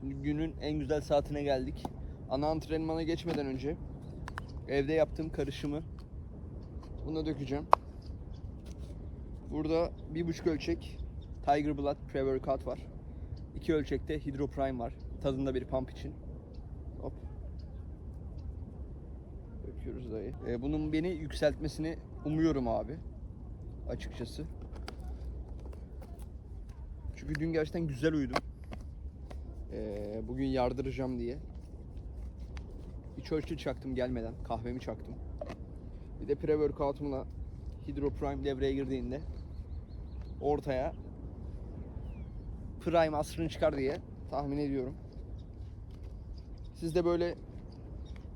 Şimdi günün en güzel saatine geldik. Ana antrenmana geçmeden önce evde yaptığım karışımı buna dökeceğim. Burada bir buçuk ölçek Tiger Blood Pre-Workout var. İki ölçekte Hydro Prime var. Tadında bir pump için. Hop. Döküyoruz dayı. Ee, bunun beni yükseltmesini umuyorum abi. Açıkçası. Çünkü dün gerçekten güzel uyudum. Ee, bugün yardıracağım diye. Bir Churchill çaktım gelmeden. Kahvemi çaktım. Bir de pre-workout'umla Hydro Prime devreye girdiğinde ortaya Prime asrını çıkar diye tahmin ediyorum. Siz de böyle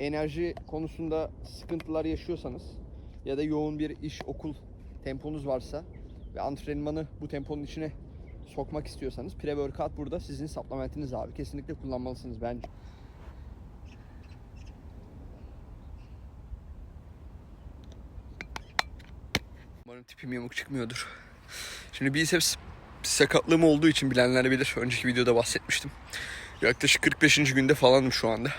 enerji konusunda sıkıntılar yaşıyorsanız ya da yoğun bir iş okul temponuz varsa ve antrenmanı bu temponun içine sokmak istiyorsanız pre-workout burada sizin supplementiniz abi. Kesinlikle kullanmalısınız bence. Umarım tipim yamuk çıkmıyordur. Şimdi biceps sakatlığım olduğu için bilenler bilir. Önceki videoda bahsetmiştim. Yaklaşık 45. günde falanım şu anda.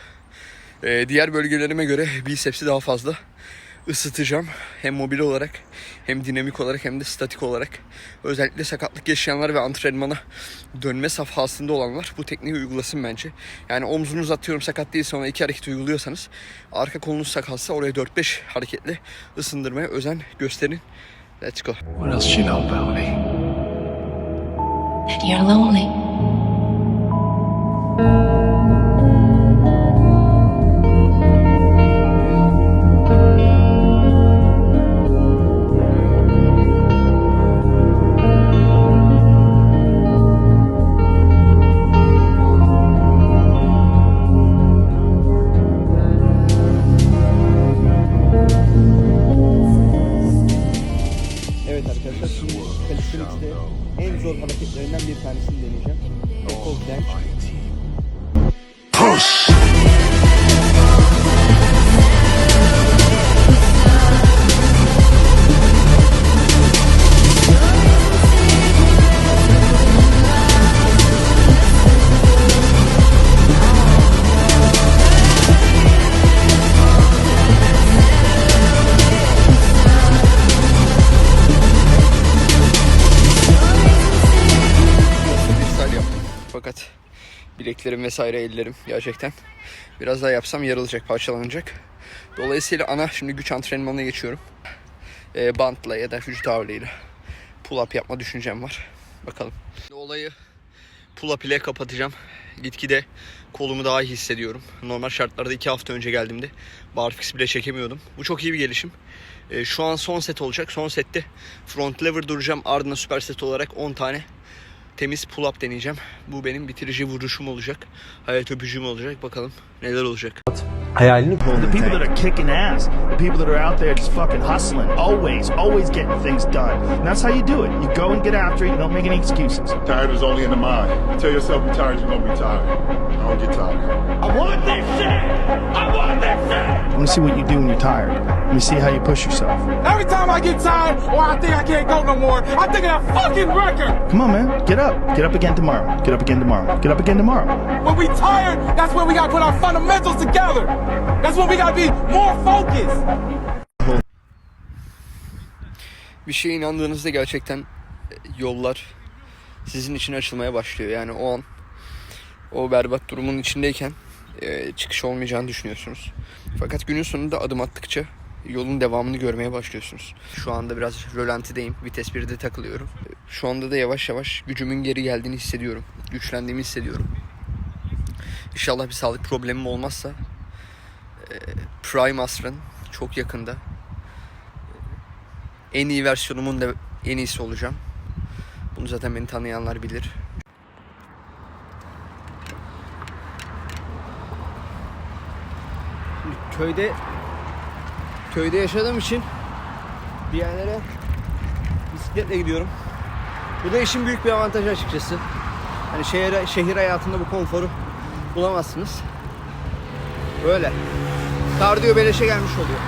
Ee, diğer bölgelerime göre bicepsi daha fazla ısıtacağım. Hem mobil olarak hem dinamik olarak hem de statik olarak. Özellikle sakatlık yaşayanlar ve antrenmana dönme safhasında olanlar bu tekniği uygulasın bence. Yani omzunuz atıyorum sakat değilse ona iki hareket uyguluyorsanız arka kolunuz sakatsa oraya 4-5 hareketle ısındırmaya özen gösterin. Let's go. What else she know about me? that you're lonely. Arkadaşlar şimdi calisthenics'te en zor hareketlerinden bir tanesini deneyeceğim. Kol bench. Bileklerim vesaire ellerim gerçekten biraz daha yapsam yarılacak, parçalanacak. Dolayısıyla ana şimdi güç antrenmanına geçiyorum. Ee, bantla ya da vücut ağırlığıyla pull up yapma düşüncem var. Bakalım. Olayı pull up ile kapatacağım. Gitgide kolumu daha iyi hissediyorum. Normal şartlarda iki hafta önce geldiğimde barfix bile çekemiyordum. Bu çok iyi bir gelişim. Ee, şu an son set olacak. Son sette front lever duracağım. Ardından süper set olarak 10 tane temiz pull up deneyeceğim. Bu benim bitirici vuruşum olacak. Hayat öpücüğüm olacak. Bakalım neler olacak. hayalini The people that are kicking ass, the people that are out there just fucking hustling, always, always getting things done. And that's how you do it. You go and get after it. You don't make any excuses. Tired is only in the mind. Tell yourself you're tired, you're gonna be tired. Don't get tired. I want this shit. I want this shit. Let me see what you do when you're tired. Let me see how you push yourself. Every time I get tired or I think I can't go no more, I think of that fucking record. Come on, man. Get up. Get up again tomorrow. Get up again tomorrow. Get up again tomorrow. When we tired, that's when we gotta put our fundamentals together. That's when we gotta be more focused. Bir şeye inandığınızda gerçekten e, yollar sizin için açılmaya başlıyor. Yani o an o berbat durumun içindeyken e, çıkış olmayacağını düşünüyorsunuz. Fakat günün sonunda adım attıkça yolun devamını görmeye başlıyorsunuz. Şu anda biraz rölantideyim. Vites 1'de takılıyorum. Şu anda da yavaş yavaş gücümün geri geldiğini hissediyorum. Güçlendiğimi hissediyorum. İnşallah bir sağlık problemim olmazsa e, Prime Asr'ın çok yakında en iyi versiyonumun da en iyisi olacağım. Bunu zaten beni tanıyanlar bilir. Köyde köyde yaşadığım için bir yerlere bisikletle gidiyorum. Bu da işin büyük bir avantajı açıkçası. Hani şehir, şehir hayatında bu konforu bulamazsınız. Böyle. Kardiyo beleşe gelmiş oluyor.